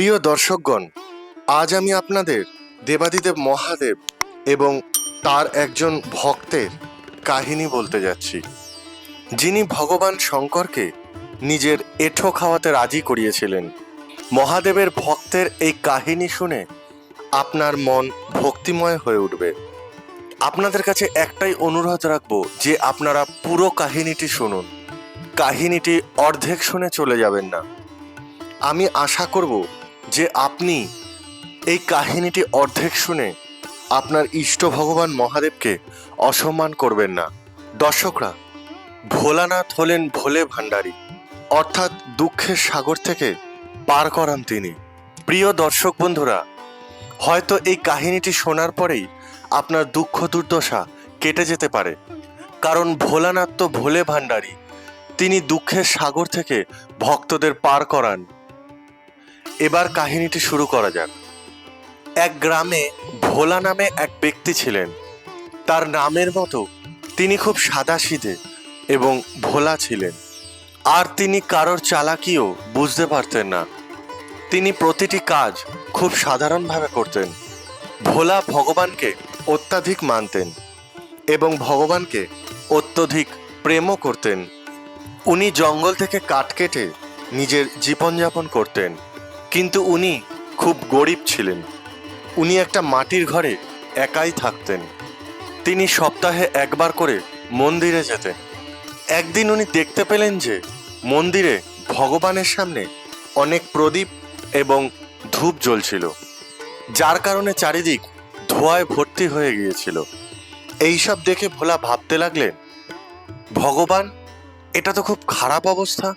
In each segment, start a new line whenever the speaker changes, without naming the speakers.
প্রিয় দর্শকগণ, আজ আমি আপনাদের দেবাদিদেব মহাদেব এবং তার একজন ভক্তের কাহিনী বলতে যাচ্ছি। যিনি ভগবান শঙ্করকে নিজের এঁঠো খাওয়াতে রাজি করিয়েছিলেন। মহাদেবের ভক্তের এই কাহিনী শুনে আপনার মন ভক্তিময় হয়ে উঠবে। আপনাদের কাছে একটাই অনুরোধ রাখব যে আপনারা পুরো কাহিনীটি শুনুন। কাহিনীটি অর্ধেক শুনে চলে যাবেন না। আমি আশা করব যে আপনি এই কাহিনীটি অর্ধেক শুনে আপনার ইষ্ট ভগবান মহাদেবকে অসম্মান করবেন না। দর্শকরা, ভোলানাথ হলেন ভোলে ভাণ্ডারী, অর্থাৎ দুঃখের সাগর থেকে পার করান তিনি। প্রিয় দর্শক বন্ধুরা, হয়তো এই কাহিনীটি শোনার পরেই আপনার দুঃখ দুর্দশা কেটে যেতে পারে। কারণ ভোলানাথ তো ভোলে ভাণ্ডারী, তিনি দুঃখের সাগর থেকে ভক্তদের পার করান। এবার কাহিনীটি শুরু করা যাক। এক গ্রামে ভোলা নামে এক ব্যক্তি ছিলেন। তার নামের মতো তিনি খুব সাদাসিধে এবং ভোলা ছিলেন। আর তিনি কারোর চালাকিও বুঝতে পারতেন না। তিনি প্রতিটি কাজ খুব সাধারণভাবে করতেন। ভোলা ভগবানকে অত্যাধিক মানতেন এবং ভগবানকে অত্যধিক প্রেমও করতেন। উনি জঙ্গল থেকে কাঠ কেটে নিজের জীবনযাপন করতেন। কিন্তু উনি খুব গরিব ছিলেন। উনি একটা মাটির ঘরে একাই থাকতেন। তিনি সপ্তাহে একবার করে মন্দিরে যেতেন। একদিন উনি দেখতে পেলেন যে মন্দিরে ভগবানের সামনে অনেক প্রদীপ এবং ধূপ জ্বলছিল, যার কারণে চারিদিক ধোঁয়ায় ভর্তি হয়ে গিয়েছিল। এইসব দেখে ভোলা ভাবতে লাগলেন, ভগবান, এটা তো খুব খারাপ অবস্থা।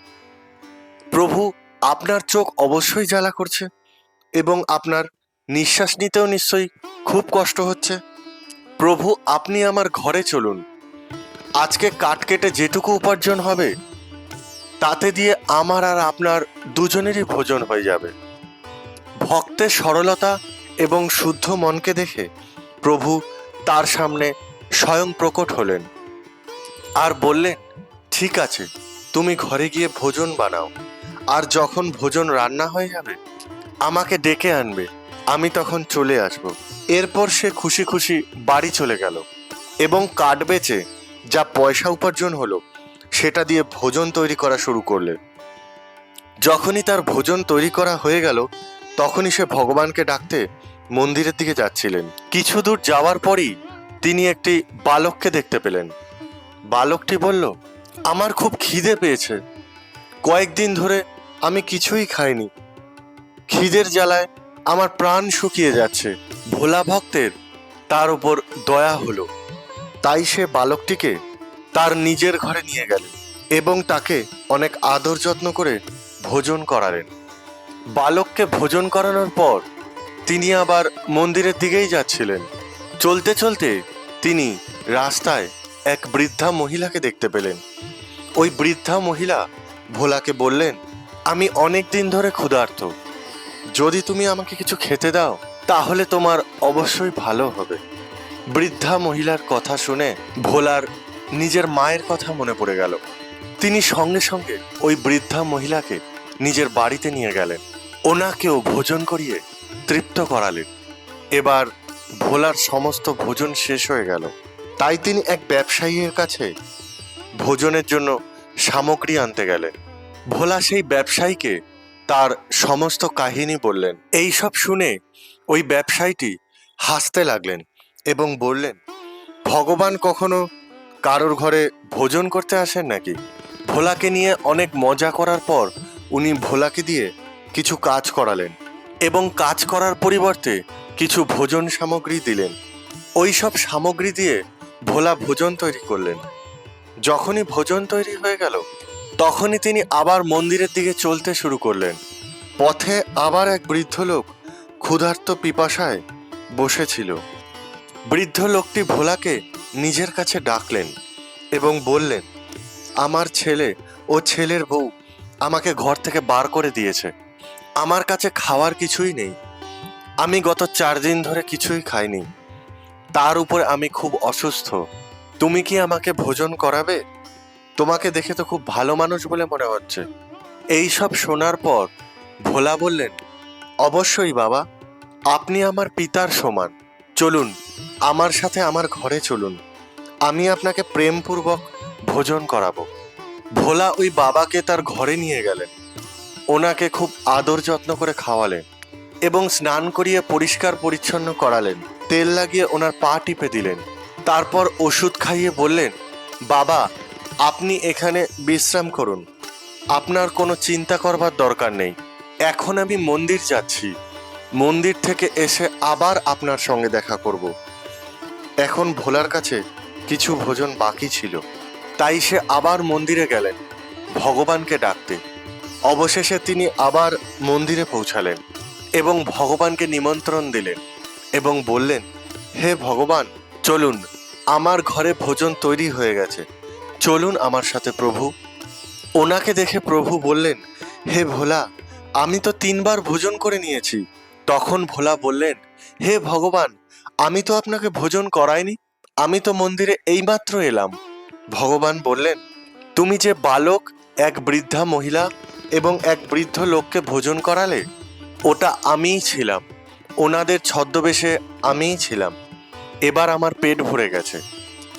প্রভু আপনার চোখ অবশ্যই জ্বালা করছে এবং আপনার নিঃশ্বাস নিতেও নিশ্চয়ই খুব কষ্ট হচ্ছে। প্রভু, আপনি আমার ঘরে চলুন। আজকে কাঠ কেটে যেটুকু উপার্জন হবে, তাতে দিয়ে আমার আর আপনার দুজনেরই ভোজন হয়ে যাবে। ভক্তের সরলতা এবং শুদ্ধ মনকে দেখে প্রভু তার সামনে স্বয়ং প্রকট হলেন। আর বললেন, ঠিক আছে, তুমি ঘরে গিয়ে ভোজন বানাও। আর যখন ভোজন রান্না হয়ে যাবে, আমাকে ডেকে আনবে, আমি তখন চলে আসব। এরপর সে খুশি খুশি বাড়ি চলে গেল এবং কাঠ বেচে যা পয়সা উপার্জন হলো, সেটা দিয়ে ভোজন তৈরি করা শুরু করলে। যখনই তার ভোজন তৈরি করা হয়ে গেল, তখনই সে ভগবানকে ডাকতে মন্দিরের দিকে যাচ্ছিলেন। কিছু দূর যাওয়ার পরই তিনি একটি বালককে দেখতে পেলেন। বালকটি বলল, আমার খুব খিদে পেয়েছে। কয়েকদিন ধরে আমি কিছুই খাইনি। খিদের জ্বালায় আমার প্রাণ শুকিয়ে যাচ্ছে। ভোলা ভক্তের তার উপর দয়া হলো। তাই সে বালকটিকে তার নিজের ঘরে নিয়ে গেলেন এবং তাকে অনেক আদর যত্ন করে ভোজন করালেন। বালককে ভোজন করানোর পর তিনি আবার মন্দিরের দিকেই যাচ্ছিলেন। চলতে চলতে তিনি রাস্তায় এক বৃদ্ধা মহিলাকে দেখতে পেলেন। ওই বৃদ্ধা মহিলা ভোলাকে বললেন আমি অনেক দিন ধরে ক্ষুধার্ত। যদি তুমি আমাকে কিছু খেতে দাও, তাহলে তোমার অবশ্যই ভালো হবে। বৃদ্ধা মহিলার কথা শুনে ভোলার নিজের মায়ের কথা মনে পড়ে গেল। তিনি সঙ্গে সঙ্গে ওই বৃদ্ধা মহিলাকে নিজের বাড়িতে নিয়ে গেলেন। ওনাকেও ভোজন করিয়ে তৃপ্ত করালেন। এবার ভোলার সমস্ত ভোজন শেষ হয়ে গেল। তাই তিনি এক ব্যবসায়ীর কাছে ভোজনের জন্য সামগ্রী আনতে গেলেন। ভোলা সেই ব্যবসায়ীকে তার সমস্ত কাহিনী বললেন। এই সব শুনে ওই ব্যবসায়ীটি হাসতে লাগলেন এবং বললেন, ভগবান কখনো কারোর ঘরে ভোজন করতে আসেন নাকি? ভোলাকে নিয়ে অনেক মজা করার পর উনি ভোলাকে দিয়ে কিছু কাজ করালেন এবং কাজ করার পরিবর্তে কিছু ভোজন সামগ্রী দিলেন। ওই সব সামগ্রী দিয়ে ভোলা ভোজন তৈরি করলেন। যখনই ভোজন তৈরি হয়ে গেল তখনই তিনি আবার মন্দিরের দিকে চলতে শুরু করলেন। পথে আবার এক বৃদ্ধ লোক ক্ষুধার্ত পিপাসায় বসেছিল। বৃদ্ধ লোকটি ভোলাকে নিজের কাছে ডাকলেন এবং বললেন, আমার ছেলে ও ছেলের বউ আমাকে ঘর থেকে বার করে দিয়েছে। আমার কাছে খাওয়ার কিছুই নেই। আমি গত চার দিন ধরে কিছুই খাইনি। তার উপর আমি খুব অসুস্থ। তুমি কি আমাকে ভোজন করাবে? তোমাকে দেখে তো খুব ভালো মানুষ বলে মনে হচ্ছে। এই সব শোনার পর ভোলা বললেন, অবশ্যই বাবা, আপনি আমার পিতার সমান। চলুন, আমার সাথে আমার ঘরে চলুন। আমি আপনাকে প্রেমপূর্বক ভোজন করাবো। ভোলা ওই বাবাকে তার ঘরে নিয়ে গেলেন। ওনাকে খুব আদর যত্ন করে খাওয়ালেন এবং স্নান করিয়ে পরিষ্কার পরিচ্ছন্ন করালেন। তেল লাগিয়ে ওনার পা টিপে দিলেন। তারপর ওষুধ খাইয়ে বললেন, বাবা আপনি এখানে বিশ্রাম করুন। আপনার কোনো চিন্তা করবার দরকার নেই। এখন আমি মন্দির যাচ্ছি। মন্দির থেকে এসে আবার আপনার সঙ্গে দেখা করব। এখন ভোলার কাছে কিছু ভোজন বাকি ছিল। তাই সে আবার মন্দিরে গেলেন, ভগবানকে ডাকতে। অবশেষে তিনি আবার মন্দিরে পৌঁছালেন এবং ভগবানকে নিমন্ত্রণ দিলেন এবং বললেন, হে ভগবান, চলুন, আমার ঘরে ভোজন তৈরি হয়ে গেছে। চলুন আমার সাথে প্রভু। ওনাকে দেখে প্রভু বললেন, হে ভোলা, আমি তো তিনবার ভোজন করে নিয়েছি। তখন ভোলা বললেন, হে ভগবান, আমি তো আপনাকে ভোজন করাইনি, আমি তো মন্দিরে এইমাত্র এলাম। ভগবান বললেন, তুমি যে বালক, এক বৃদ্ধা মহিলা এবং এক বৃদ্ধ লোককে ভোজন করালে, ওটা আমিই ছিলাম, ওনাদের ছদ্মবেশে আমিই ছিলাম। এবার আমার পেট ভরে গেছে।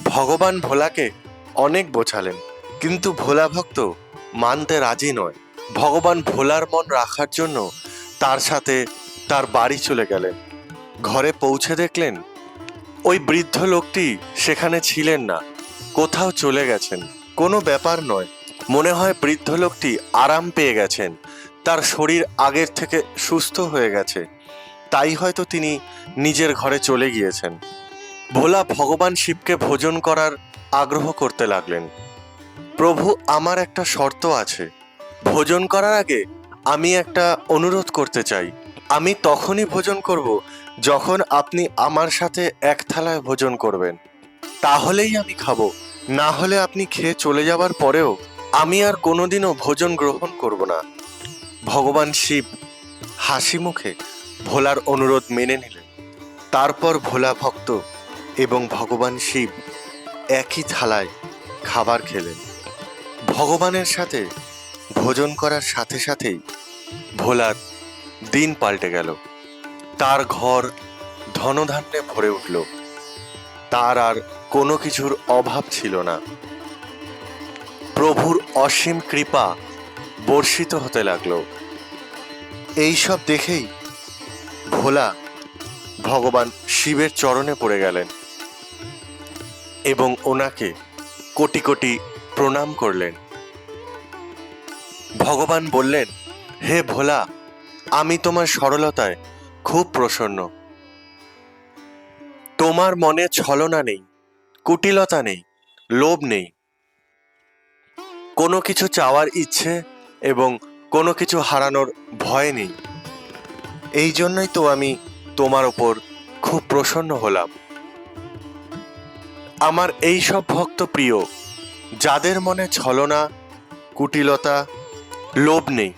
ভগবান ভোলাকে অনেক বোঝালেন। কিন্তু ভোলা ভক্ত মানতে রাজি নয়। ভগবান ভোলার মন রাখার জন্য তার সাথে তার বাড়ি চলে গেলেন। ঘরে পৌঁছে দেখলেন, ওই বৃদ্ধ লোকটি সেখানে ছিলেন না, কোথাও চলে গেছেন। কোনো ব্যাপার নয়, মনে হয় বৃদ্ধ লোকটি আরাম পেয়ে গেছেন। তার শরীর আগের থেকে সুস্থ হয়ে গেছে। তাই হয়তো তিনি নিজের ঘরে চলে গিয়েছেন। ভোলা ভগবান শিবকে ভোজন করার আগ্রহ করতে লাগলেন। প্রভু, আমার একটা শর্ত আছে। ভোজন করার আগে আমি একটা অনুরোধ করতে চাই। আমি তখনই ভোজন করব যখন আপনি আমার সাথে এক থালায় ভোজন করবেন। তাহলেই আমি খাব। না হলে আপনি খেয়ে চলে যাবার পরেও আমি আর কোনোদিনও ভোজন গ্রহণ করব না। ভগবান শিব হাসি মুখে ভোলার অনুরোধ মেনে নিলেন। তারপর ভোলা ভক্ত এবং ভগবান শিব একই থালায় খাবার খেলেন। ভগবানের সাথে ভোজন করার সাথে সাথেই ভোলার দিন পাল্টে গেল। তার ঘর ধনধান্যে ভরে উঠল। তার আর কোনো কিছুর অভাব ছিল না। প্রভুর অসীম কৃপা বর্ষিত হতে লাগল। এইসব দেখেই ভোলা ভগবান শিবের চরণে পড়ে গেলেন। এবং ওনাকে কোটি কোটি প্রণাম করলেন। ভগবান বললেন, হে ভোলা, আমি তোমার সরলতায় খুব প্রসন্ন। তোমার মনে ছলনা নেই, কুটিলতা নেই, লোভ নেই। কোনো কিছু চাওয়ার ইচ্ছে এবং কোনো কিছু হারানোর ভয় নেই। এই জন্যই তো আমি তোমার ওপর খুব প্রসন্ন হলাম। আমার এই সব ভক্ত প্রিয়, যাদের মনে ছলনা, কুটিলতা, লোভ নেই,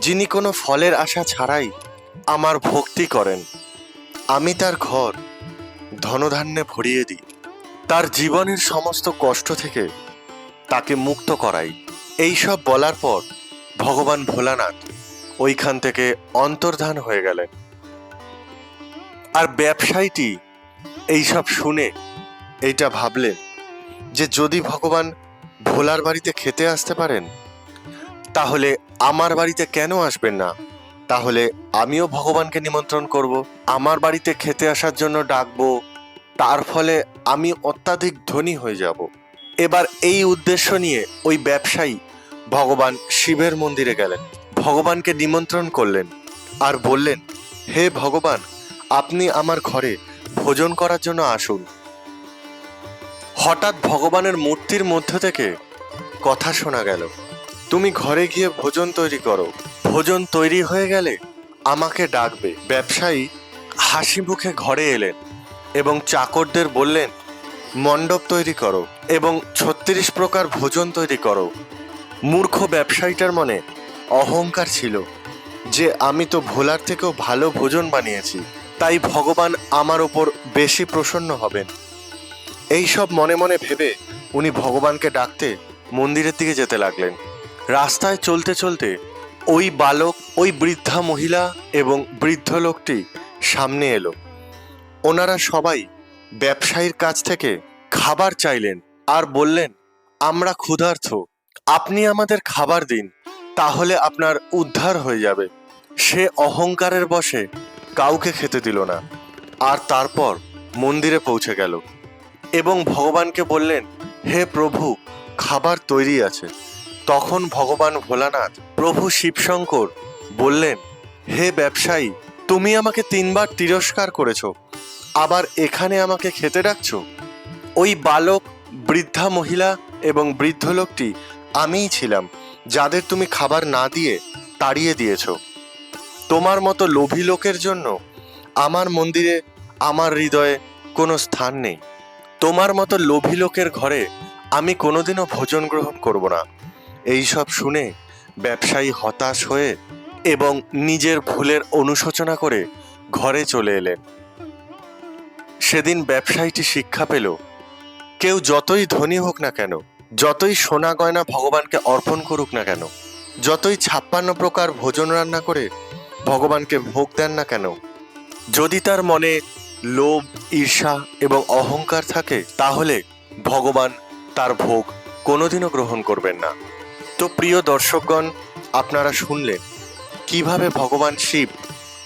যিনি কোনো ফলের আশা ছাড়াই আমার ভক্তি করেন, আমি তার ঘর ধনধান্যে ভরিয়ে দিই। তার জীবনের সমস্ত কষ্ট থেকে তাকে মুক্ত করাই। এই সব বলার পর ভগবান ভোলানাথ ওইখান থেকে অন্তর্ধান হয়ে গেলেন। আর ব্যবসায়ীটি এইসব শুনে এইটা ভাবলেন যে যদি ভগবান ভোলার বাড়িতে খেতে আসতে পারেন, তাহলে আমার বাড়িতে কেন আসবেন না? তাহলে আমিও ভগবানকে নিমন্ত্রণ করব, আমার বাড়িতে খেতে আসার জন্য ডাকবো, তার ফলে আমি অত্যাধিক ধনী হয়ে যাব। এবার এই উদ্দেশ্য নিয়ে ওই ব্যবসায়ী ভগবান শিবের মন্দিরে গেলেন। ভগবানকে নিমন্ত্রণ করলেন আর বললেন, হে ভগবান, আপনি আমার ঘরে ভোজন করার জন্য আসুন। হঠাৎ ভগবানের মূর্তির মধ্য থেকে কথা শোনা গেল। তুমি ঘরে গিয়ে ভোজন তৈরি করো। ভোজন তৈরি হয়ে গেলে আমাকে ডাকবে। ব্যবসায়ী হাসি মুখে ঘরে এলেন এবং চাকরদের বললেন, মণ্ডপ তৈরি করো এবং ছত্রিশ প্রকার ভোজন তৈরি করো। মূর্খ ব্যবসায়ীটার মনে অহংকার ছিল যে, আমি তো ভোলার থেকেও ভালো ভোজন বানিয়েছি, তাই ভগবান আমার ওপর বেশি প্রসন্ন হবেন। এই সব মনে মনে ভেবে উনি ভগবানকে ডাকতে মন্দিরের দিকে যেতে লাগলেন। রাস্তায় চলতে চলতে ওই বালক, ওই বৃদ্ধা মহিলা এবং বৃদ্ধ লোকটি সামনে এলো। ওনারা সবাই ব্যবসায়ীর কাছ থেকে খাবার চাইলেন আর বললেন, আমরা ক্ষুধার্থ আপনি আমাদের খাবার দিন, তাহলে আপনার উদ্ধার হয়ে যাবে। সে অহংকারের বশে কাউকে খেতে দিল না। আর তারপর মন্দিরে পৌঁছে গেল। এবং ভগবানকে বললেন, হে প্রভু, খাবার তৈরি আছে। তখন ভগবান ভোলানাথ, প্রভু শিবশঙ্কর, বললেন, হে ব্যবসায়ী, তুমি আমাকে তিনবার তিরস্কার করেছ, আবার এখানে আমাকে খেতে ডাকছো? ওই বালক, বৃদ্ধা মহিলা এবং বৃদ্ধ লোকটি আমিই ছিলাম, যাদের তুমি খাবার না দিয়ে তাড়িয়ে দিয়েছ। তোমার মতো লোভী লোকের জন্য আমার মন্দিরে, আমার হৃদয়ে কোনো স্থান নেই। তোমার মতো লোভী লোকের ঘরে আমি কোনোদিনও ভোজন গ্রহণ করব না। এই সব শুনে ব্যবসায়ী হতাশ হয়ে এবং নিজের ভুলের অনুশোচনা করে ঘরে চলে এলেন। সেদিন ব্যবসায়ীটি শিক্ষা পেল, কেউ যতই ধনী হোক না কেন, যতই সোনা গয়না ভগবানকে অর্পণ করুক না কেন, যতই ছাপ্পান্ন প্রকার ভোজন রান্না করে ভগবানকে ভোগ দেন না কেন, যদি তার মনে লোভ, ঈর্ষা এবং অহংকার থাকে, তাহলে ভগবান তার ভোগ কোনোদিনও গ্রহণ করবেন না। তো প্রিয় দর্শকগণ, আপনারা শুনলেন কীভাবে ভগবান শিব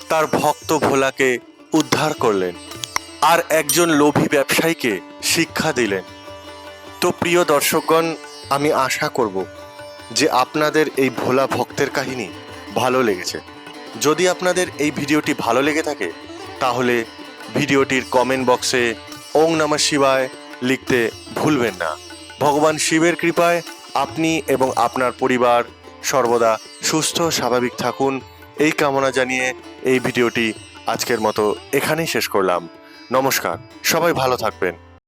তার ভক্ত ভোলাকে উদ্ধার করলেন আর একজন লোভী ব্যবসায়ীকে শিক্ষা দিলেন। তো প্রিয় দর্শকগণ, আমি আশা করব যে আপনাদের এই ভোলা ভক্তের কাহিনী ভালো লেগেছে। যদি আপনাদের এই ভিডিওটি ভালো লেগে থাকে, তাহলে ভিডিওটির কমেন্ট বক্সে ওং নামা শিবায় লিখতে ভুলবেন না। ভগবান শিবের কৃপায় আপনি এবং আপনার পরিবার সর্বদা সুস্থ, স্বাভাবিক থাকুন। এই কামনা জানিয়ে এই ভিডিওটি আজকের মতো এখানেই শেষ করলাম। নমস্কার, সবাই ভালো থাকবেন।